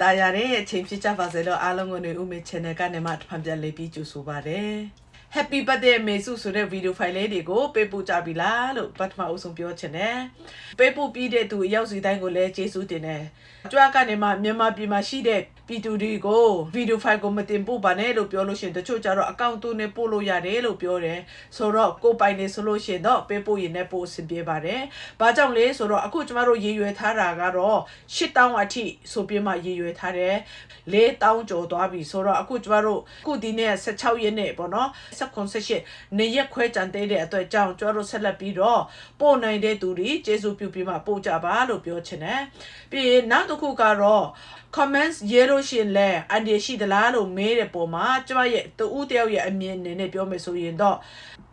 တာယာတဲ့အချိန်ဖြစ်ကြပါစေလို့အားလုံးကိုနေဦးမေ channel ကနေမှတစ်ဖန်ပြန်လေးပြီးကြိုဆိုပါရစေ Happy birthday မေစုဆိုတဲ့ဗီဒီယိုဖိုင်လေးတွေကိုပေးပို့ကြပြီလားလို့ပထမအဦးဆုံးပြောချင်တယ်ပေးပို့ပြီးတဲ့သူအရောက်စီတိုင်းကိုလည်းကျေးဇူးတင်တယ်ကြွားကနေမှမြန်မာပြည်မှာရှိတဲ့ ပြည်သူတွေကိုဗီဒီယိုဖိုင်ကိုမတင်ပို့ပါနဲ့လို့ပြောလို့ရှိရင်တချို့ကျတော့အကောင့်သူနဲ့ပို့လို့ရတယ်လို့ပြောတယ်ဆိုတော့ကိုယ်ပိုင်နေဆိုလို့ရှိရင်တော့ပေးပို့ရင်လည်းပို့အဆင်ပြေပါတယ်ဘာကြောင့်လဲဆိုတော့အခုကျမတို့ရေရွယ်ထားတာကတော့8000အထိဆိုပြီးမှရေရွယ်ထားတယ်4000ကျော်သွားပြီဆိုတော့အခုကျမတို့အခုဒီနေ့16ရက်နေ့ပေါ့နော်16နေရက်ခွဲကြံသေးတဲ့အတွက်ကြောင့်ကျမတို့ဆက်လက်ပြီးတော့ပို့နိုင်တဲ့သူတွေကျေးဇူးပြုပြီးမှပို့ကြပါလို့ပြောချင်တယ်ပြီးရင်နောက်တစ်ခုကတော့ comments ရေးလို့ရှိရင်လည်းအန်ဒီရှိသလားလို့မေးတဲ့ပုံမှာကျမရဲ့တူဦးတယောက်ရဲ့အမြင်အနေနဲ့ပြောမယ်ဆိုရင်တော့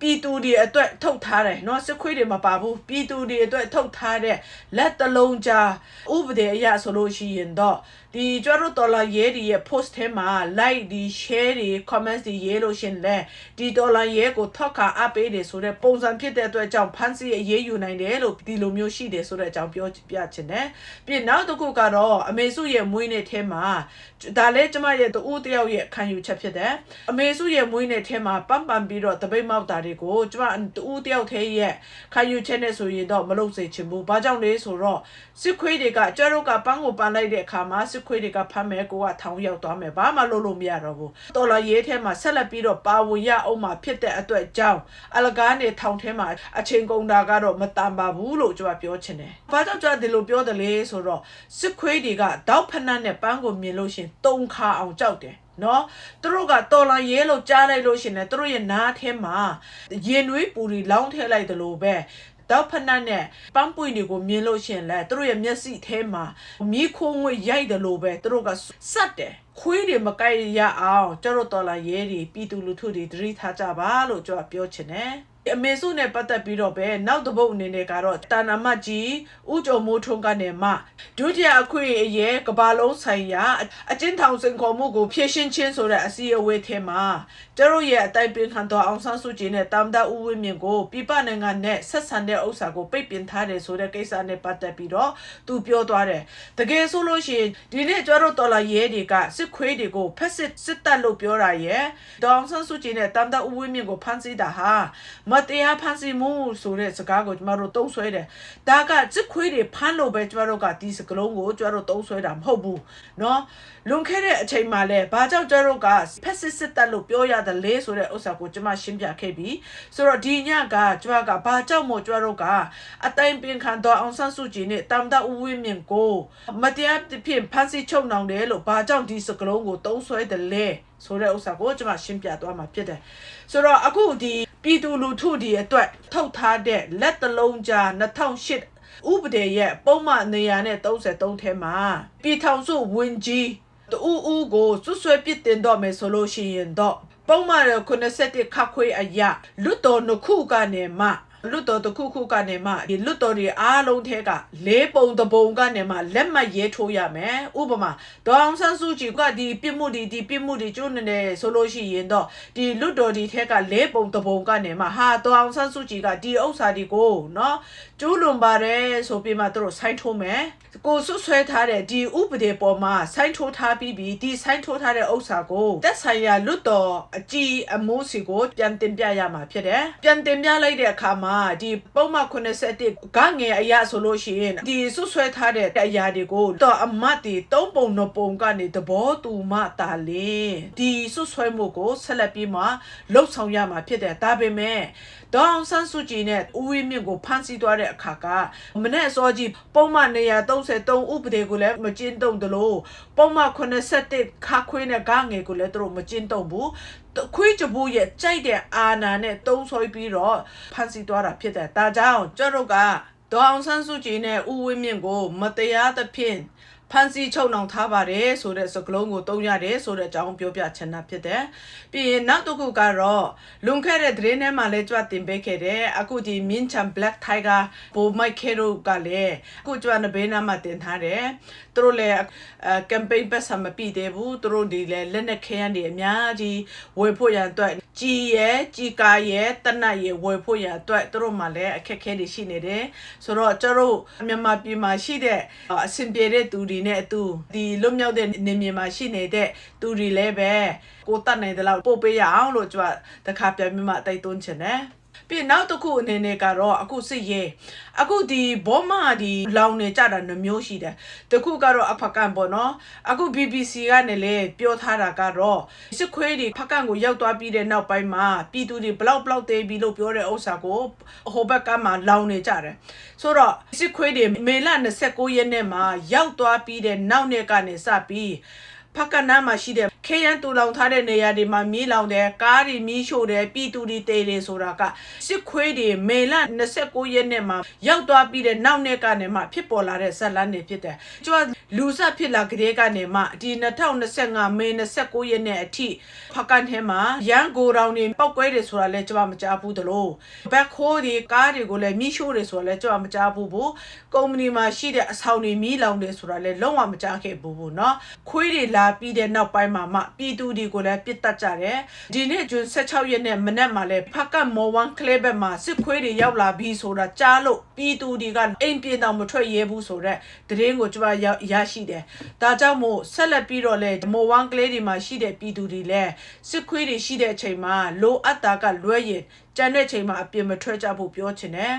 ပြည်သူတွေအတွက်ထုတ်ထားတယ်เนาะစစ်ခွေးတွေမပါဘူးပြည်သူတွေအတွက်ထုတ်ထားတဲ့လက်တလုံးကြားဥပဒေအရဆိုလို့ရှိရင်တော့ဒီကျမတို့တော်လာရေးဒီရဲ့ post ထဲမှာ like ဒီ share တွေ comments တွေရေးလို့ရှင်လဲဒီတော်လာရေးကိုထောက်ခါအပ်ပေးတယ်ဆိုတဲ့ပုံစံဖြစ်တဲ့အတွက်ကြောင့်ဖန်စီအရေးယူနိုင်တယ်လို့ဒီလိုမျိုးရှိတယ်ဆိုတဲ့အကြောင်းပြောပြချင်တယ်ပြီးနောက်တစ်ခုကတော့အမေစုရဲ့မွေးနေ့ထဲမှာဒါလည်းကျမရဲ့တူဦးတယောက်ရဲ့ခံယူချက်ဖြစ်တယ်အမေစုရဲ့မွေးနေ့ထဲမှာပန်းပန်ပြီးတော့တပိတ်မောက်တာ တွေကိုကျမတူဦးတယောက်သေးရဲ့ခံယူချက်နဲ့ဆိုရင်တော့မလုပ်စေချင်ဘူးဘာကြောင့်လဲဆိုတော့စစ်ခွေးတွေကကျတို့ကပန်းကိုပန်းလိုက်တဲ့အခါမှာစစ်ခွေးတွေကဖမ်းမယ်ကိုကထောင်ရောက်သွားမယ်ဘာမှလုပ်လို့မရတော့ဘူးတော်လာရေးထဲမှာဆက်လက်ပြီးတော့ပါဝင်ရအောင်မှာဖြစ်တဲ့အတွက်ကြောင့်အလကားနေထောင်ထဲမှာအချိန်ကုန်တာကတော့မတန်ပါဘူးလို့ကျွန်မပြောချင်တယ်ဘာကြောင့်ကျွန်တော်ဒီလိုပြောတယ်လဲဆိုတော့စစ်ခွေးတွေကတောက်ဖက်နှက်နဲ့ပန်းကိုမြင်လို့ရှရင်တုံခါအောင်ကြောက်တယ် နော်သူတို့ကတော်လန်ရဲလို့ကြားလိုက်လို့ရှင်လေသူတို့ရဲ့နားထဲမှာရင်နွေးပူရီလောင်းထည့်လိုက်တယ်လို့ပဲတောက်ဖက်နှက်နဲ့ပန်းပွင့်တွေကိုမြင်လို့ရှင်လဲသူတို့ရဲ့မျက်စိထဲမှာမြေခိုးငွေရိုက်တယ်လို့ပဲသူတို့ကစက်တယ်ခွေးတွေမကိုက်ရအောင်ကျတို့တော်လာရဲတွေပြည်သူလူထုတွေတတိထားကြပါလို့ကျွန်တော်ပြောချင်တယ် အမေစုနဲ့ပတ်သက်ပြီးတော့ပဲနောက်တစ်ပုတ်အနေနဲ့ကတော့တာနာမကြီးဥကြုံမိုးထွန်းကနေမှဒုတိယအခွင့်အရေးကဘာလုံးဆိုင်ရာအကျဉ်းထောင်စင်ခေါ်မှုကိုဖြည့်ရှင်းခြင်းဆိုတဲ့အစည်းအဝေးထဲမှာကျတို့ရဲ့အတိုင်ပင်ခံတော်အောင်ဆန်းစုကြည်နဲ့တမ်တာဦးဝင်းမြင့်ကိုပြပနိုင်ငံနဲ့ဆက်ဆံတဲ့ဥစ္စာကိုပိတ်ပင်ထားတယ်ဆိုတဲ့ကိစ္စနဲ့ပတ်သက်ပြီးတော့သူပြောသွားတယ်တကယ်ဆိုလို့ရှိရင်ဒီနေ့ကျတို့တော်လာရဲတွေကစစ်ခွေးတွေကိုဖက်စစ်စစ်တပ်လို့ပြောတာရဲ့ဒေါအောင်ဆန်းစုကြည်နဲ့တမ်တာဦးဝင်းမြင့်ကိုဖမ်းဆီးတာဟာမတရားဖန်ဆီးမှုဆိုတဲ့စကားကိုကျမတို့သုံးဆွဲတယ်။ဒါကစစ်ခွေးတွေဖမ်းလို့ပဲကျမတို့ကဒီစကလုံးကိုကျမတို့သုံးဆွဲတာမဟုတ်ဘူး။နော်။လွန်ခဲ့တဲ့အချိန်မှာလည်းဘာကြောင့်ကျမတို့ကဖက်စစ်စစ်တပ်လို့ပြောရတယ်လဲဆိုတဲ့ဥစ္စာကိုကျမရှင်းပြခဲ့ပြီ။ဆိုတော့ဒီညကကျမကဘာကြောင့်မို့ကျမတို့ကအတိုင်းပင်ခံတော်အောင်ဆန်းစုကြည်နဲ့တမ်တာဦးဝင်းမြင့်ကိုမတရားဖြင့်ဖမ်းဆီးချုပ်နှောင်တယ်လို့ဘာကြောင့်ဒီစကလုံးကိုသုံးဆွဲတယ်လဲဆိုတဲ့ဥစ္စာကိုကျမရှင်းပြသွားမှာဖြစ်တယ်။ဆိုတော့အခုဒီ ပြည်သူလူထုဒီအတွက်ထုတ်ထားတဲ့လက်တလုံးကြား2008ဥပဒေရဲ့ပုံမှန်နေရာနဲ့33ထဲမှာပြည်ထောင်စုဝင်ကြီးတူဦးကိုစွဆွဲပစ်တင်တော့မယ်ဆိုလို့ရှိရင်တော့ပုံမှန်87ခခွေးအရာလွတ်တော်နှစ်ခုကနေမှ လွတ်တော်တစ်ခုခုကနေမှဒီလွတ်တော်တွေအားလုံးထဲကလေးပုံတစ်ပုံကနေမှလက်မှတ်ရေးထိုးရမယ်ဥပမာဒေါအောင်ဆန်းစုကြည်ကဒီပြစ်မှုဒီဒီပြစ်မှုဒီကျိုးနေတယ်ဆိုလို့ရှိရင်တော့ဒီလွတ်တော်ဒီထဲကလေးပုံတစ်ပုံကနေမှဟာဒေါအောင်ဆန်းစုကြည်ကဒီဥစ္စာဒီကိုနော်ကျူးလွန်ပါတယ်ဆိုပြီးမှသူတို့ဆိုင်းထိုးမယ်ကိုဆွဆွဲထားတဲ့ဒီဥပဒေပေါ်မှာဆိုင်းထိုးထားပြီးပြီးဒီဆိုင်းထိုးထားတဲ့ဥစ္စာကိုတက်ဆိုင်ရာလွတ်တော်အကြီးအမိုးစီကိုပြန်တင်ပြရမှာဖြစ်တယ်ပြန်တင်ပြလိုက်တဲ့အခါမှာဒီပုံမှန်81ကငယ်အရာဆိုလို့ရှိရင်ဒီဆွဆွဲထားတဲ့အရာတွေကိုတော့အမတ်ဒီ၃ပုံ၂ပုံကနေသဘောတူမှတာလေဒီဆွဆွဲမှုကိုဆက်လက်ပြီးမှလှုပ်ဆောင်ရမှာဖြစ်တယ်ဒါပေမဲ့ဒေါအောင်ဆန်းစုကြည်နဲ့ဦးဝင်းမြင့်ကိုဖမ်းဆီးသွားတဲ့အခါကမနေ့စောကြီးပုံမှန်133ဥပဒေကိုလည်းမကျင်းတုံတယ်လို့ပုံမှန်81ခါခွေးနဲ့ဂငယ်ကိုလည်းသူတို့မကျင်းတုံဘူးခွေးကြဘူးရဲ့ကြိုက်တဲ့အာနာနဲ့တုံးဆွဲပြီးတော့ဖမ်းဆီးသွားတာဖြစ်တယ်ဒါကြောင့်ကျတို့ကဒေါအောင်ဆန်းစုကြည်နဲ့ဦးဝင်းမြင့်ကိုမတရားသဖြင့် ဖန်စီချုပ်နှောင်ထားပါတယ်ဆိုတဲ့စကလုံးကိုတုံးရတယ်ဆိုတဲ့အကြောင်းပြောပြချင်တာဖြစ်တယ်။ပြီးရင်နောက်တစ်ခုကတော့လွန်ခဲ့တဲ့သတင်းထဲမှာလည်းကြွတင်ပေးခဲ့တယ်။အခုဒီ Min Chan Black Tiger ဘိုမိုက်ခဲရိုကလည်းအခုကြွနဘေးနားမှာတင်ထားတယ်။ သူတို့လည်းအဲ campaign ပတ်စံမပြည့်သေးဘူး။သူတို့ဒီလည်းလက်နက်ခဲရန်တွေအများကြီးဝယ်ဖို့ရန်အတွက်ကြီးရဲ့ကြီးကားရဲ့တနတ်ရဲ့ဝယ်ဖို့ရန်အတွက်သူတို့မှလည်းအခက်ခဲတွေရှိနေတယ်။ဆိုတော့ကျတို့မြန်မာပြည်မှာရှိတဲ့အဆင်ပြေတဲ့သူတွေတွေနဲ့အတူဒီလွတ်မြောက်တဲ့နေမြေမှာရှိနေတဲ့သူတွေလည်းပဲကိုတတ်နိုင်တဲ့လောက်ပို့ပေးရအောင်လို့ကျွန်မတခါပြန်ပြီးမှတိုက်တွန်းချင်တယ် ပြီးနောက်တစ်ခုအနေနဲ့ကတော့အခုစစ်ရေးအခုဒီဘောမဒီလောင်နေကြတာနှမျိုးရှိတယ်တခုကတော့အဖကန်ပေါ့နော်အခု BBC ကနေလေပြောထားတာကတော့စစ်ခွေးတွေဖကန်ကိုရောက်သွားပြီးတဲ့နောက်ပိုင်းမှာပြည်သူတွေဘလောက်ဘလောက်သေးပြီလို့ပြောတဲ့ဥစ္စာကိုဟိုဘက်ကမှလောင်နေကြတယ်ဆိုတော့စစ်ခွေးတွေမေလ29ရက်နေ့မှာရောက်သွားပြီးတဲ့နောက်နေ့ကနေစပြီးဖကနာမှာရှိတဲ့ ခေရန်တူလောင်ထားတဲ့နေရာတွေမှာမီးလောင်တယ်ကားတွေမီးရှို့တယ်ပြည်သူတွေတေးတယ်ဆိုတာကစစ်ခွေးတွေမေလ29ရက်နေ့မှာရောက်သွားပြီးတဲ့နောက်နေ့ကနေမှဖြစ်ပေါ်လာတဲ့ဇက်လန်းတွေဖြစ်တယ်။ကျွတ်လူဆက်ဖြစ်လာကလေးကနေမှဒီ2025မေ29ရက်နေ့အထိဖကန်ထဲမှာရန်ကိုရောင်တွေပောက်ကွဲတယ်ဆိုတာလည်းကျွန်မမကြားဘူးတလို့ဘက်ခိုးတွေကားတွေကိုလည်းမီးရှို့တယ်ဆိုတာလည်းကျွန်မမကြားဘူးဘူးကုမ္ပဏီမှာရှိတဲ့အဆောင်တွေမီးလောင်တယ်ဆိုတာလည်းလုံးဝမကြားခဲ့ဘူးဘူးเนาะခွေးတွေလာပြီးတဲ့နောက်ပိုင်းမှာမှပြည်သူတွေကိုလည်းပြစ်တတ်ကြတယ်ဒီနေ့ဂျွန်16ရက်နေ့မနက်မှာလည်းဖကတ်မော်ဝန်ကလေးဘက်မှာစစ်ခွေးတွေရောက်လာပြီးဆိုတာကြားလို့ပြည်သူတွေကအိမ်ပြေတော့မထွက်ရဲဘူးဆိုတော့တရင်ကိုကျွန်မရ ရှိတယ်ဒါကြောင့်မို့ဆက်လက်ပြီးတော့လေမော်ဝန်ကလေးတွေမှာရှိတဲ့ပြည်သူတွေလည်းစစ်ခွေးတွေရှိတဲ့အချိန်မှာလိုအပ်တာကလွဲရင်ကျန်တဲ့ချိန်မှာအပြင်မထွက်ကြဖို့ပြောချင်တယ်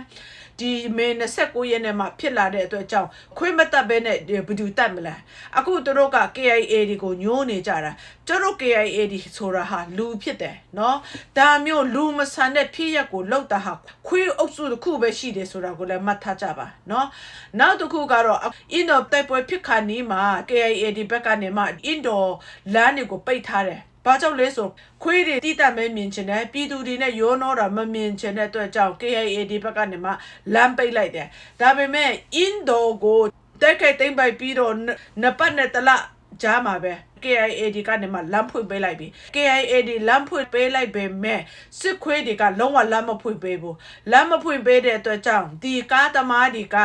ဒီမေ29ရက်နေ့မှာဖြစ်လာတဲ့အတွက်ကြောင့်ခွေးမတက်ဘဲနဲ့ဘယ်သူတက်မလဲအခုသူတို့က KIA တွေကိုညှိုးနေကြတာသူတို့ KIA ဒီဆိုတာဟာလူဖြစ်တယ်နော်ဒါမျိုးလူမဆန်တဲ့ဖြစ်ရပ်ကိုလောက်တာဟာခွေးအုပ်စုတစ်ခုပဲရှိတယ်ဆိုတာကိုလည်းမှတ်ထားကြပါနော်နောက်တစ်ခုကတော့အင်ဒိုတိုက်ပွဲဖြစ်ခါနီးမှာ KIA ဒီဘက်ကနေမှအင်ဒိုလမ်းတွေကိုပိတ်ထားတယ် ဘာကြောင့်လဲဆိုခွေးတွေတိတတ်မဲမြင်ချင်တယ်ပြည်သူတွေနဲ့ရောနှောတာမမြင်ချင်တဲ့အတွက်ကြောင့် KIA ဒီဘက်ကနေမှလမ်းပိတ်လိုက်တယ်ဒါပေမဲ့အင်ဒိုကိုတက်ခိုက်သိမ့်ပိုက်ပြီးတော့နပတ်နဲ့တလကြားမှာပဲ KIA ဒီကနေမှလမ်းဖွင့်ပေးလိုက်ပြီ KIA ဒီလမ်းဖွင့်ပေးလိုက်ပေမဲ့စစ်ခွေးတွေကလုံးဝလမ်းမဖွင့်ပေးဘူးလမ်းမဖွင့်ပေးတဲ့အတွက်ကြောင့်ဒီကားသမားတွေက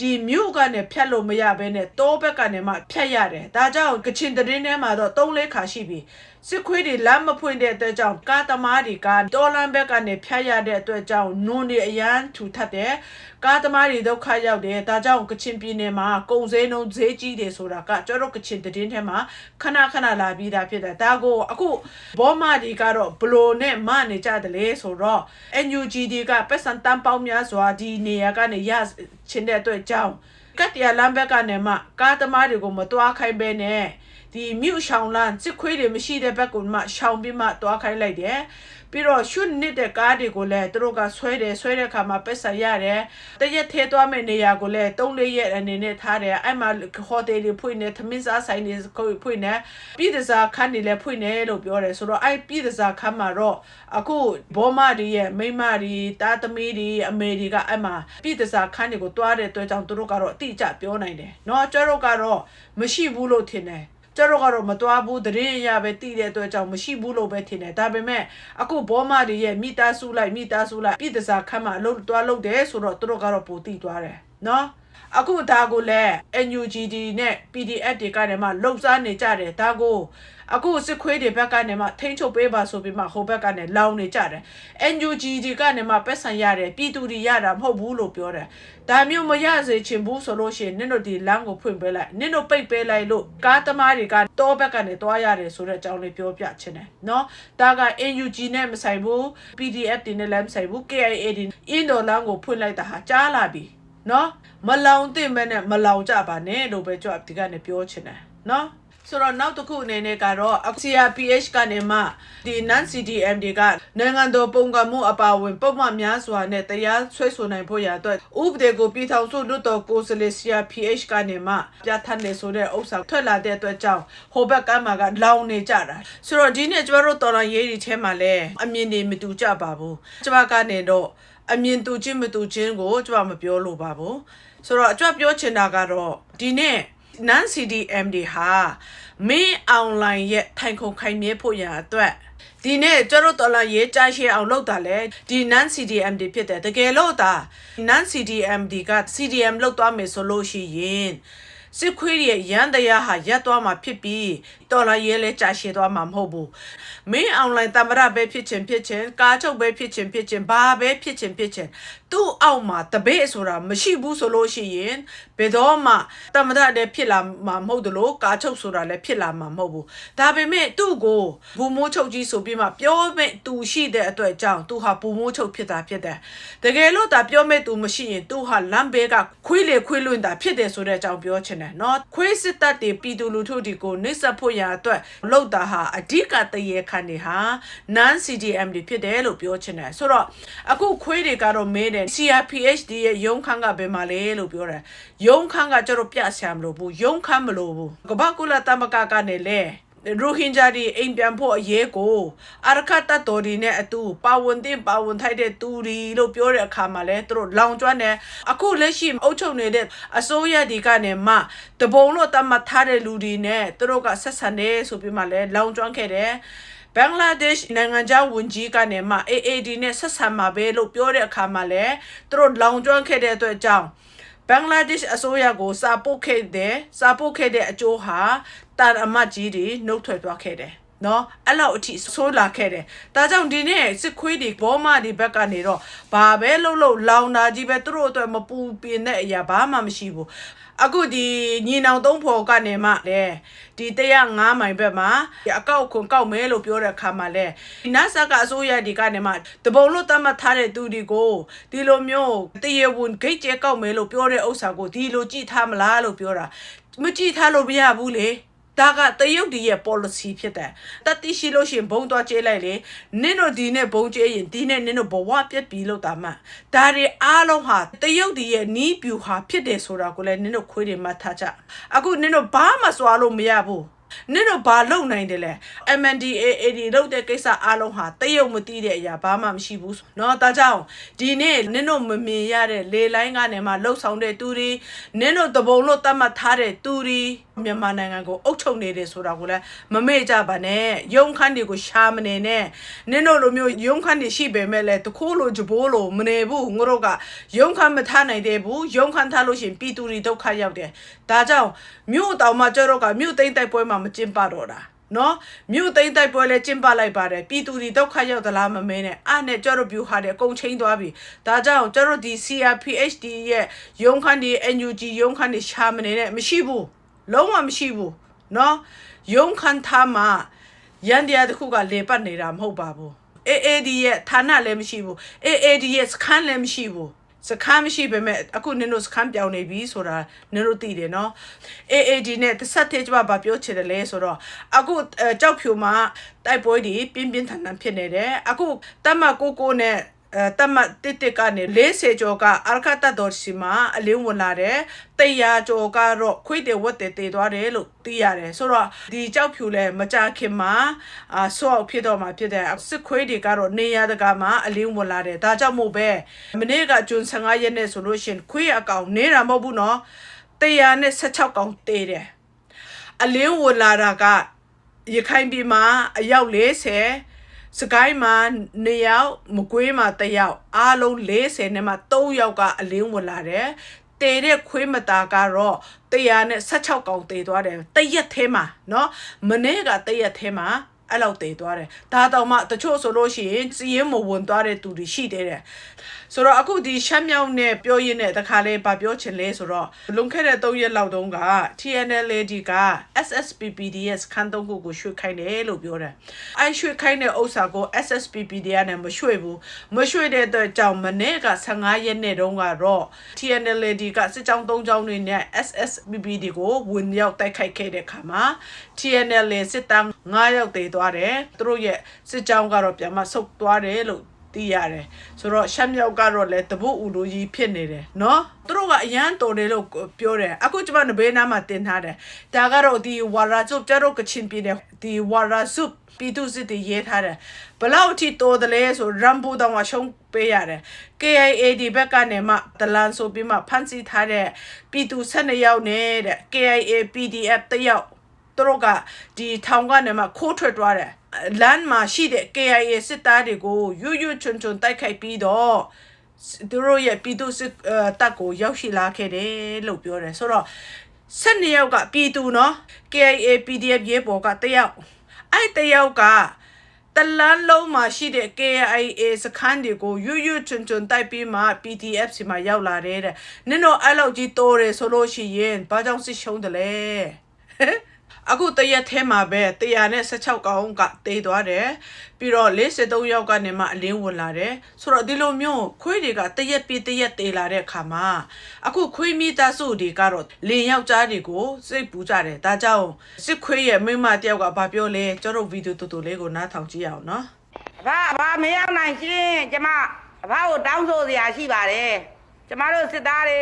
ဒီမြို့ကနေဖြတ်လို့မရဘဲနဲ့တိုးဘက်ကနေမှဖြတ်ရတယ်ဒါကြောင့်ကချင်တရင်ထဲမှာတော့၃လေးခါရှိပြီစစ်ခွေးတွေလမ်းမဖွင့်တဲ့အတွက်ကြောင့်ကားသမားတွေကဒေါ်လန်ဘက်ကနေဖြတ်ရတဲ့အတွက်ကြောင့်နွန်တွေအရန်ထူထပ်တယ်ကားသမားတွေဒုက္ခရောက်တယ်ဒါကြောင့်ကချင်ပြည်နယ်မှာကုန်စည်နှုန်းဈေးကြီးတယ်ဆိုတာကကျတော့ကချင်တည်င်းထဲမှာခဏခဏလာပြီးသားဖြစ်တယ်ဒါကိုအခုဘောမဒီကတော့ဘလိုနဲ့မနေကြတယ်လေဆိုတော့ NUG ဒီကပတ်စံတန်ပေါင်းများစွာဒီနေရာကနေရချင်တဲ့အတွက်ကြောင့်ကတ်တရလမ်းဘက်ကနေမှကားသမားတွေကိုမတွားခိုင်းပဲနဲ့ဒီမြို့ရှောင်းလန်းစစ်ခွေးတွေမရှိတဲ့ဘက်ကမှရှောင်းပြီးမှတွားခိုင်းလိုက်တယ်ပြီးတော့ရှုနစ်တဲ့ကားတွေကိုလည်းသူတို့ကဆွဲတယ်ဆွဲတဲ့အခါမှာပက်ဆာရတယ်တရက်သေးသွားမယ့်နေရာကိုလည်း၃၄ရက်အနေနဲ့ထားတယ်အဲ့မှာဟိုတယ်တွေဖွင့်နေသမင်းစားဆိုင်တွေဖွင့်နေပြည်တစားခန်းတွေလည်းဖွင့်နေလို့ပြောတယ်ဆိုတော့အဲ့ပြည်တစားခန်းမှာတော့အခုဘောမတွေရဲ့မိမတွေတာသမီးတွေအမေတွေကအဲ့မှာပြည်တစားခန်းတွေကိုတွားတဲ့အတွက်ကြောင့်သူတို့ကတော့အတိအကျပြောနိုင်တယ်เนาะကျတို့ကတော့မရှိဘူးလို့ထင်တယ် ကျတော့ကတော့မတွားဘူးတရင်ရပဲတည်တဲ့အတွက်ကြောင့်မရှိဘူးလို့ပဲထင်တယ်ဒါပေမဲ့အခုဘောမတွေရဲ့မိသားစုလိုက်မိသားစုလိုက်ပြည်တစားခမ်းမှာအလုပ်တွားလုပ်တယ်ဆိုတော့သူတို့ကတော့ပိုတည်သွားတယ်နော် အခုဒါကိုလည်း NUGD နဲ့ PDF တွေကနေမှလှုပ်ရှားနေကြတယ်ဒါကိုအခုစစ်ခွေးတွေဘက်ကနေမှထိန်းချုပ်ပေးပါဆိုပြီးမှဟိုဘက်ကနေလောင်းနေကြတယ် NUGD ကနေမှပတ်စံရတယ်ပြည်သူတွေရတာမဟုတ်ဘူးလို့ပြောတယ်ဒါမျိုးမရစေချင်ဘူးဆိုလို့ရှိရင်နင်တို့ဒီလမ်းကိုဖွင့်ပေးလိုက်နင်တို့ပိတ်ပေးလိုက်လို့ကားသမားတွေကတောဘက်ကနေတွားရတယ်ဆိုတဲ့အကြောင်းလေးပြောပြချင်တယ်နော်ဒါက NUG နဲ့မဆိုင်ဘူး PDF တွေနဲ့လည်းမဆိုင်ဘူး KIA တွေအင်းတော်လမ်းကိုဖွင့်လိုက်တာဟာကြားလာပြီ နော်မလောင်သင့်မဲ့နဲ့မလောင်ကြပါနဲ့လို့ပဲကြွဒီကနေပြောချင်တယ်နော်ဆိုတော့နောက်တစ်ခုအနေနဲ့ကတော့ CRPH ကနေမှဒီ non CDM တွေကနိုင်ငံတော်ပုံကမှုအပါအဝင်ပုံမှန်များစွာနဲ့တရားဆွဲဆိုနိုင်ဖို့ရအတွက်ဥပဒေကိုပြည်ထောင်စုလွှတ်တော်ကိုယ်စားလှယ် CRPH ကနေမှပြဋ္ဌာန်းနေဆိုတဲ့ဥစ္စာထွက်လာတဲ့အတွက်ကြောင့်ဟိုဘက်ကမှကလောင်နေကြတာဆိုတော့ဒီနေ့ကျမတို့တော်တော်ရေးဒီထဲမှာလဲအမြင်တွေမတူကြပါဘူးကျမကနေတော့ အမြင်တူချင်းမတူချင်းကိုကျမမပြောလို့ပါဘူးဆိုတော့အကြွပြောချင်တာကတော့ဒီနေ့ non CDM တွေဟာမင်းအွန်လိုင်းရဲ့ထိုင်ခုံခိုင်မြဲဖို့ရန်အတွက်ဒီနေ့ကျတို့တော်လာရေးကြားရှင်းအောင်လုပ်တာလေဒီ non CDM တွေဖြစ်တယ်တကယ်လို့ဒါ non CDM ဒီက CDM လောက်သွားမယ်ဆိုလို့ရှိရင် စစ်ခွေးရဲ့ရန်တရားဟာရပ်သွားမှာဖြစ်ပြီးတော်လာရဲလဲကြာရှည်သွားမှာမဟုတ်ဘူးမင်းအွန်လိုင်းတမရပဲဖြစ်ချင်းဖြစ်ချင်းကားချုပ်ပဲဖြစ်ချင်းဖြစ်ချင်းဘာပဲဖြစ်ချင်းဖြစ်ချင်း သူ့အောက်မှာတပည့်ဆိုတာမရှိဘူးဆိုလို့ရှိရင်ဘယ်တော့မှတမဒလည်းဖြစ်လာမှာမဟုတ်သလိုကာချုပ်ဆိုတာလည်းဖြစ်လာမှာမဟုတ်ဘူးဒါပေမဲ့သူ့ကိုဘူမိုးချုပ်ကြီးဆိုပြီးမှပြောမဲ့သူရှိတဲ့အတွက်ကြောင့်သူဟာဘူမိုးချုပ်ဖြစ်တာဖြစ်တယ်တကယ်လို့ဒါပြောမဲ့သူမရှိရင်သူဟာလမ်းဘေးကခွေးလေခွေးလွင့်တာဖြစ်တယ်ဆိုတဲ့အကြောင်းပြောချင်တယ်နော်ခွေးစစ်တပ်တွေပြည်သူလူထုတွေကိုနှိစက်ဖို့ရာအတွက်လောက်တာဟာအဓိကတရေခံတွေဟာ non CDM တွေဖြစ်တယ်လို့ပြောချင်တယ်ဆိုတော့အခုခွေးတွေကတော့မဲတယ် CRPHD ရဲ့ရုံးခန်းကဘယ်မှာလဲလို့ပြောတယ်ရုံးခန်းကကျတော့ပြဆရာမလို့ဘူးရုံးခန်းမလို့ဘူးကဘာကူလာတမကကနေလေရိုဟင်ဂျာတွေအိမ်ပြန်ဖို့အရေးကိုအရခတ်တတော်ဒီနဲ့အတူပါဝင်တဲ့ပါဝင်ထိုက်တဲ့သူတွေလို့ပြောတဲ့အခါမှာလဲသူတို့လောင်ကျွမ်းတယ်အခုလက်ရှိအုပ်ချုပ်နေတဲ့အစိုးရဒီကနေမှတပုံလို့တတ်မှတ်ထားတဲ့လူတွေနဲ့သူတို့ကဆက်ဆံနေဆိုပြီးမှလဲလောင်ကျွမ်းခဲ့တယ် ဘင်္ဂလားဒေ့ရှ်နိုင်ငံခြားဝန်ကြီးကနေမှ AAD နဲ့ဆက်ဆံမှာပဲလို့ပြောတဲ့အခါမှာလဲသူတို့လောင်ကျွမ်းခဲ့တဲ့အတွက်ကြောင့်ဘင်္ဂလားဒေ့ရှ်အစိုးရကိုစာပို့ခဲ့တဲ့စာပို့ခဲ့တဲ့အကျိုးဟာတန်အမတ်ကြီးတွေနှုတ်ထွက်သွားခဲ့တယ်နော်အဲ့လောက်အထိဆိုးလာခဲ့တယ်။ဒါကြောင့်ဒီနေ့စစ်ခွေးတွေဘောမတွေဘက်ကနေတော့ဘာပဲလှုပ်လှုပ်လောင်တာကြီးပဲသူတို့အတွက်မပူပင်တဲ့အရာဘာမှမရှိဘူး။ အခုဒီညီနောင်သုံးဖော်ကနေမှလေဒီ105မိုင်ဘက်မှာအကောက်ခွန်ကောက်မဲလို့ပြောတဲ့အခါမှာလေဒီနတ်ဆကအစိုးရဒီကနေမှတပုံလို့တတ်မှတ်ထားတဲ့သူတွေကိုဒီလိုမျိုးတရေဝန်ဂိတ်ကျဲကောက်မဲလို့ပြောတဲ့ဥစ္စာကိုဒီလိုကြည့်ထားမလားလို့ပြောတာမကြည့်ထားလို့မရဘူးလေ။ ဒါကတရုတ်ဒီရဲ့ policy ဖြစ်တယ်တတိရှိလို့ရှိရင်ဘုံသွားကျဲလိုက်လေနင့်တို့ဒီနဲ့ဘုံကျဲရင်ဒီနဲ့နင့်တို့ဘဝပြက်ပြီလို့တာမှဒါတွေအားလုံးဟာတရုတ်ဒီရဲ့နီးပြူဟာဖြစ်တယ်ဆိုတာကိုလည်းနင့်တို့ခွေးတွေမှတ်ထားကြအခုနင့်တို့ဘာမှစွာလို့မရဘူးနင်တို့ဘာလုပ်နိုင်တယ်လဲ MNDAA ဒီလုပ်တဲ့ကိစ္စအားလုံးဟာတရုတ်မသိတဲ့အရာဘာမှမရှိဘူးเนาะဒါကြောင့်ဒီနေ့နင်တို့မမြင်ရတဲ့လေလိုင်းကနေမှလှုပ်ဆောင်တဲ့သူတွေနင်တို့တပုံလို့တတ်မှတ်ထားတဲ့သူတွေ မြန်မာနိုင်ငံကိုအုပ်ချုပ်နေတယ်ဆိုတာကိုလည်းမမေ့ကြပါနဲ့ရုံခန်းတွေကိုရှာမနေနဲ့နင်တို့လိုမျိုးရုံခန်းတွေရှိပေမဲ့လည်းတခိုးလိုကြဘိုးလိုမနေဘူးငါတို့ကရုံခန်းမထားနိုင်သေးဘူးရုံခန်းထားလို့ရှိရင်ပြည်သူတွေဒုက္ခရောက်တယ်ဒါကြောင့်မြို့တောင်မှကျတော့ကမြို့သိမ့်တိုက်ပွဲမှာမကျင်းပတော့တာနော်မြို့သိမ့်တိုက်ပွဲလဲကျင်းပလိုက်ပါတယ်ပြည်သူတွေဒုက္ခရောက်သလားမမင်းနဲ့အဲ့နဲ့ကျတော့ view ဟာတယ်အကုန်ချင်းသွားပြီဒါကြောင့်ကျတော့ဒီ CRPHD ရဲ့ရုံခန်းတွေ NUG ရုံခန်းတွေရှာမနေနဲ့မရှိဘူး လုံးဝမရှိဘူးเนาะယုံခန်းထားမှာရန်တရားတစ်ခုကလေပတ်နေတာမဟုတ်ပါဘူး AAD ရဲ့ဌာနလည်းမရှိဘူး AAD ရဲ့စခန်းလည်းမရှိဘူးစခန်းမရှိပေမဲ့အခုနင်တို့စခန်းပြောင်းနေပြီဆိုတာနင်တို့သိတယ်နော် AAD နဲ့တစ်ဆက်သေးကြပါပြောချင်တယ်လဲဆိုတော့အခုကြောက်ဖြူမှာတိုက်ပွဲတွေပြင်းပြင်းထန်ထန်ဖြစ်နေတယ်အခုတမကိုကိုနဲ့ အဲတမတစ်တစ်ကနေ40ကျော်ကအရခတတော်စီမှာအလင်းဝင်လာတယ်တရားကျော်ကတော့ခွေးတွေဝတ်တွေတည်သွားတယ်လို့သိရတယ်ဆိုတော့ဒီကြောက်ဖြူလဲမကြခင်မှာအာဆော့ဖြစ်တော့မှာဖြစ်တဲ့စစ်ခွေးတွေကတော့နေရတကမှာအလင်းဝင်လာတယ်ဒါကြောင့်မို့ပဲမနေ့ကဂျွန်15ရက်နဲ့ဆိုလို့ရှင်ခွေးအကောင်နေတာမဟုတ်ဘူးနော်တရားနဲ့16ကောင်တည်တယ်အလင်းဝင်လာတာကရခိုင်ပြည်မှာအယောက်40 စကိုင်းမှာ2ယောက်မကွေးမှာ1ယောက်အားလုံး40နဲ့မှ3ယောက်ကအလင်းဝင်လာတယ်တေတဲ့ခွေးမတာကတော့116កောင်တေသွားတယ်တရက်သေးမှာเนาะမနေ့ကတရက်သေးမှာအဲ့လောက်တည်သွားတယ်ဒါတော့မှတချို့ဆိုလို့ရှိရင်စီးရင်မဝင်သွားတဲ့သူတွေရှိသေးတယ် ဆိုတော့အခုဒီရှမ်းမြောက်နဲ့ပြောရင်းနဲ့တခါလေးဗာပြောချင်လဲဆိုတော့လွန်ခဲ့တဲ့3ရက်လောက်တုန်းက TNLD က SSPPDS ခန်းသုံးခုကိုရွှေ့ခိုင်းတယ်လို့ပြောတယ်အဲရွှေ့ခိုင်းတဲ့ဥစ္စာကို SSPPD ကနေမရွှေ့ဘူးမရွှေ့တဲ့အတွက်ကြောင့်မနေ့က15ရက်နေ့တုန်းကတော့ TNLD ကစစ်ကြောင်း3ကြောင်းတွေနဲ့ SSPPD ကိုဝင်ရောက်တိုက်ခိုက်ခဲ့တဲ့အခါမှာ TNL စစ်တမ်း9ရောက်တည်သွားတယ်သူတို့ရဲ့စစ်ကြောင်းကတော့ပြန်မဆုတ်သွားတယ်လို့ သိရတယ်ဆိုတော့ရှမ်းမြောက်ကတော့လည်းတပုတ်ဦးလိုကြီးဖြစ်နေတယ်เนาะသူတို့ကအရန်တော်တယ်လို့ပြောတယ်အခုကျမနဘေးနားမှာတင်ထားတယ်ဒါကတော့ဒီဝါရာဇုပ်ကျတော့ကချင်ပြည်နယ်ဒီဝါရာဇုပ်ပြည်သူစစ်တွေရေးထားတယ်ဘလောက်အထိတော်တယ်လဲဆိုရမ်ဘူတောင်မှာရှုံးပေးရတယ် KIA ဒီဘက်ကနေမှတလန်ဆိုပြီးမှဖန်ဆီးထားတဲ့ပြည်သူ12ယောက်နဲ့တဲ့ KIA PDF တယောက်သူတို့ကဒီထောင်ကနေမှခိုးထွက်သွားတယ် လမ်းမှာရှိတဲ့ KIA စစ်သားတွေကိုရွရွချွန်ချွန်တိုက်ခိုက်ပြီးတော့သူတို့ရဲ့ပြည်သူစစ်တပ်ကိုရောက်ရှိလာခဲ့တယ်လို့ပြောတယ်ဆိုတော့12ယောက်ကပြည်သူနော် KIA PDF ရေးပေါ်ကတယောက်အဲ့တယောက်ကတလန်းလုံးမှာရှိတဲ့ KIA စခန်းတွေကိုရွရွချွန်ချွန်တိုက်ပြီးမှ PDF စီမှာရောက်လာတယ်တဲ့နင်တို့အဲ့လောက်ကြီးတိုးတယ်ဆိုလို့ရှိရင်ဘာကြောင့်စစ်ရှုံးတယ်လဲဟဲ့ အခုတရက်ထဲမှာပဲ116ကောင်ကတေးသွားတယ်ပြီးတော့53ယောက်ကနေမှအလင်းဝင်လာတယ်ဆိုတော့ဒီလိုမျိုးခွေးတွေကတရက်ပြီးတရက်တေးလာတဲ့အခါမှာအခုခွေးမိသားစုတွေကတော့လင်ယောက်ျားတွေကိုစိတ်ပူကြတယ်ဒါကြောင့်စစ်ခွေးရဲ့မိန်းမတယောက်ကဘာပြောလဲကျွန်တော်ဗီဒီယိုတူတူလေးကိုနားထောင်ကြည့်အောင်နော်အဘအဘမရောက်နိုင်ရှင်ကျမအဘကိုတောင်းဆိုစရာရှိပါတယ်ကျမတို့စစ်သားတွေ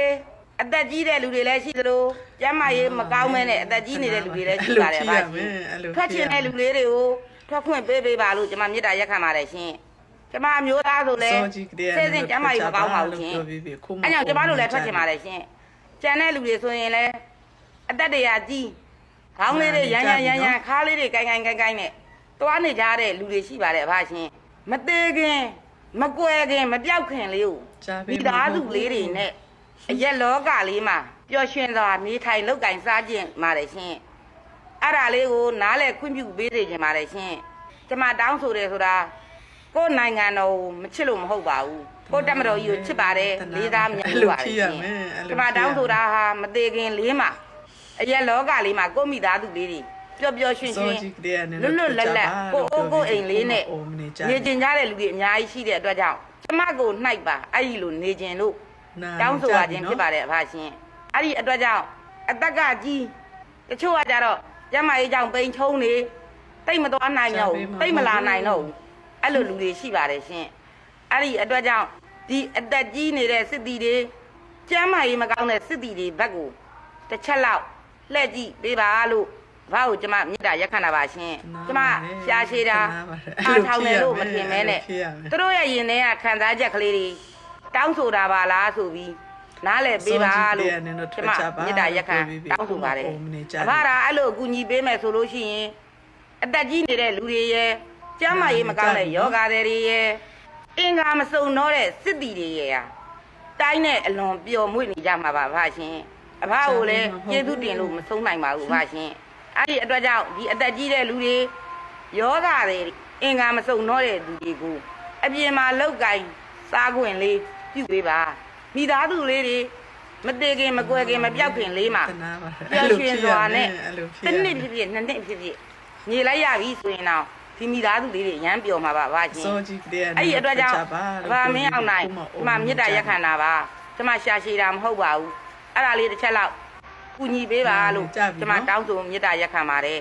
အသက်ကြီးတဲ့လူတွေလည်းရှိသလို ကျန်းမာရေးမကောင်းမဲနဲ့အသက်ကြီးနေတဲ့လူတွေလည်းရှိပါတယ်အဘရှင်ထွက်ချင်တဲ့လူလေးတွေကိုထွက်ခွင့်ပေးပေးပါလို့ကျမမေတ္တာရက်ခံပါတယ်ရှင်ကျမအမျိုးသားဆိုလဲစောကြီးကတည်းကစိတ်စဉ်ကျန်းမာရေးမကောင်းပါဘူးရှင်ပြောပြီးပြီခုမှအဲကြောင့်ကျမတို့လည်းထွက်ချင်ပါတယ်ရှင်ကျန်တဲ့လူတွေဆိုရင်လည်းအသက်တရာကြီးခေါင်းလေးတွေရမ်းရမ်းရမ်းရမ်းခါးလေးတွေကိုင်းကိုင်းကိုင်းကိုင်းနဲ့တွားနေကြတဲ့လူတွေရှိပါတယ်အဖရှင်မသေးခင်မကွယ်ခင်မပြောက်ခင်လေးကိုကြားပေးမိသားစုလေးတွေနဲ့အရက်လောကလေးမှာ ပျော်ရွှင်စွာနေထိုင်လောက်ကင်စားခြင်းပါတယ်ရှင်အဲ့ဒါလေးကိုနားလဲခွင့်ပြုပေးစေခြင်းပါတယ်ရှင်ကျမတောင်းဆိုတယ်ဆိုတာကိုယ့်နိုင်ငံတော်ကိုမချစ်လို့မဟုတ်ပါဘူးကိုယ့်တက်မတော်ကြီးကိုချစ်ပါတယ်လေးစားမြတ်လို့ပါတယ်ရှင်ကျမတောင်းဆိုတာဟာမသေးခင်လေးမှာအရက်လောကလေးမှာကိုယ့်မိသားစုလေးတွေပျော်ပျော်ရွှင်ရွှစောင်ကြီးကတည်းကလွတ်လွတ်လပ်လပ်ကိုအိုးကိုအိမ်လေးနဲ့အိုမနေကြနေကျင်ကြတဲ့လူတွေအများကြီးရှိတဲ့အတွက်ကြောင့်ကျမကိုနှိုက်ပါအဲ့ဒီလိုနေကျင်လို့တောင်းဆိုရခြင်းဖြစ်ပါတယ်အဖရှင် အဲ့ဒီအတွက်ကြောင့်အသက်ကကြီးတချို့ကကြတော့ကျမကြီးကြောင့်ပိန်ချုံနေတိတ်မသွားနိုင်တော့ဘူးတိတ်မလာနိုင်တော့ဘူးအဲ့လိုလူတွေရှိပါတယ်ရှင်အဲ့ဒီအတွက်ကြောင့်ဒီအသက်ကြီးနေတဲ့စစ်တီတွေကျမ်းမာရေးမကောင်းတဲ့စစ်တီတွေဘက်ကိုတစ်ချက်လောက်လှည့်ကြည့်ပေးပါလို့ဘာကိုကျမမေတ္တာရက်ခံတာပါရှင်ကျမရှားရှည်တာအားထောင်တယ်လို့မထင်မဲနဲ့သူတို့ရဲ့ရင်ထဲကခံစားချက်ကလေးတွေတောင်းဆိုတာပါလားဆိုပြီး နားလည်ပေးပါလို့ကျမမေတ္တာရက်ခံတောင်းဆိုပါတယ်အဖရာအဲ့လိုအကူညီပေးမယ်ဆိုလို့ရှိရင်အသက်ကြီးနေတဲ့လူတွေရဲ့ကျန်းမာရေးမကောင်းတဲ့ယောဂါတွေရဲ့အင်္ဂါမစုံတော့တဲ့စစ်တီတွေရဲ့ဟာတိုင်းနဲ့အလွန်ပျော်မွေ့နေကြမှာပါဖရှင်အဖကိုလည်းကျေးဇူးတင်လို့မဆုံးနိုင်ပါဘူးဖရှင်အဲ့ဒီအတွက်ကြောင့်ဒီအသက်ကြီးတဲ့လူတွေယောဂါတွေအင်္ဂါမစုံတော့တဲ့လူတွေကိုအပြင်မှာလောက်ကင်စားခွင့်လေးပြုပေးပါ မိသားစုလေးတွေမတည်ခင်မကွယ်ခင်မပြောက်ခင်လေးမှာပျော်ရွှင်စွာနဲ့တစ်နှစ်ဖြစ်ဖြစ်နှစ်နှစ်ဖြစ်ဖြစ်ညီလိုက်ရပြီဆိုရင်တော့ဒီမိသားစုလေးတွေရမ်းပျော်မှာပါဗာရှင်စောကြီးကတည်းကအဲ့ဒီအတွက်ကြောင့်ဗာမင်းအောင်နိုင်ဒီမှာမေတ္တာရက်ခံတာပါကျမရှာရှည်တာမဟုတ်ပါဘူးအဲ့ဒါလေးတစ်ချက်လောက်ကူညီပေးပါလို့ကျမတောင်းဆိုမေတ္တာရက်ခံပါတယ်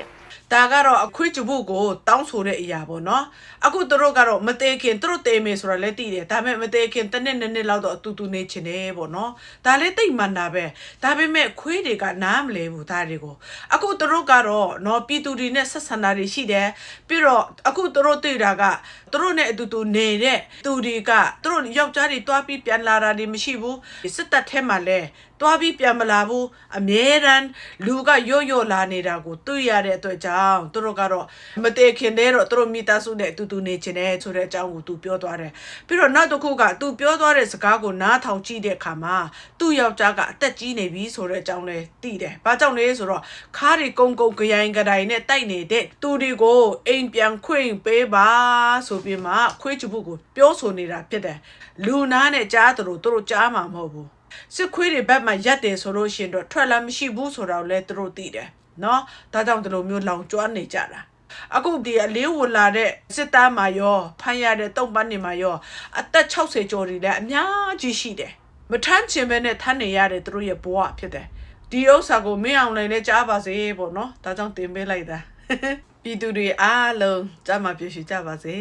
ဒါကတော့အခွင့်အရေးကိုတောင်းဆိုတဲ့အရာပေါ့နော်အခုသူတို့ကတော့မသေးခင်သူတို့တေးမယ်ဆိုတာလည်းသိတယ်ဒါပေမဲ့မသေးခင်တစ်နှစ်နှစ်နှစ်လောက်တော့အတူတူနေချင်တယ်ပေါ့နော်ဒါလည်းသိမှန်တာပဲဒါပေမဲ့ခွေးတွေကနားမလဲဘူးဒါတွေကိုအခုသူတို့ကတော့နော်ပြည်သူတွေနဲ့ဆက်ဆံတာတွေရှိတယ်ပြီးတော့အခုသူတို့တွေ့တာကသူတို့နဲ့အတူတူနေတဲ့သူတွေကသူတို့ယောက်ျားတွေတွားပြီးပြန်လာတာတွေမရှိဘူးစစ်တပ်ထဲမှာလည်းတွားပြီးပြန်မလာဘူးအမြဲတမ်းလူကရော့ရော့လာနေတာကိုတွေ့ရတဲ့အတွက်ကြောင့်သူတို့ကတော့မတည်ခင်တည်းတော့သူတို့မိသားစုနဲ့အတူတူနေချင်တယ်ဆိုတဲ့အကြောင်းကိုသူပြောသွားတယ်ပြီးတော့နောက်တစ်ခုကသူပြောသွားတဲ့စကားကိုနားထောင်ကြည့်တဲ့အခါမှာသူ့ယောက်ျားကအသက်ကြီးနေပြီဆိုတဲ့အကြောင်းလဲသိတယ်။ဘာကြောင့်လဲဆိုတော့ခါးတွေကုန်းကုန်းကြိုင်ကြတိုင်နဲ့တိုက်နေတဲ့သူတွေကိုအိမ်ပြန်ခွင့်ပေးပါဆိုပြီးမှခွေးချဖို့ကိုပြောဆိုနေတာဖြစ်တယ်။လူနာနဲ့ကြားသူတို့သူတို့ကြားမှာမဟုတ်ဘူး။ စစ်ခွေးတွေဘက်မှာရက်တယ်ဆိုလို့ရှိရင်တော့ထွက်လာမရှိဘူးဆိုတော့လဲသူတို့သိတယ်နော်ဒါကြောင့်ဒီလိုမျိုးလောင်ကျွမ်းနေကြတာအခုဒီအလေးဝင်လာတဲ့စစ်သားမှာရောဖမ်းရတဲ့တုံ့ပန်းနေမှာရောအသက်60ကျော်တွေလည်းအများကြီးရှိတယ်မထမ်းချင်ပဲနဲ့ထမ်းနေရတဲ့သူတို့ရဲ့ဘဝဖြစ်တယ်ဒီဥစ္စာကိုမင်းအောင်လည်းကြားပါစေပေါ့နော်ဒါကြောင့်တင်ပေးလိုက်တာပြည်သူတွေအားလုံးကြားမှာပြည့်စုံကြပါစေ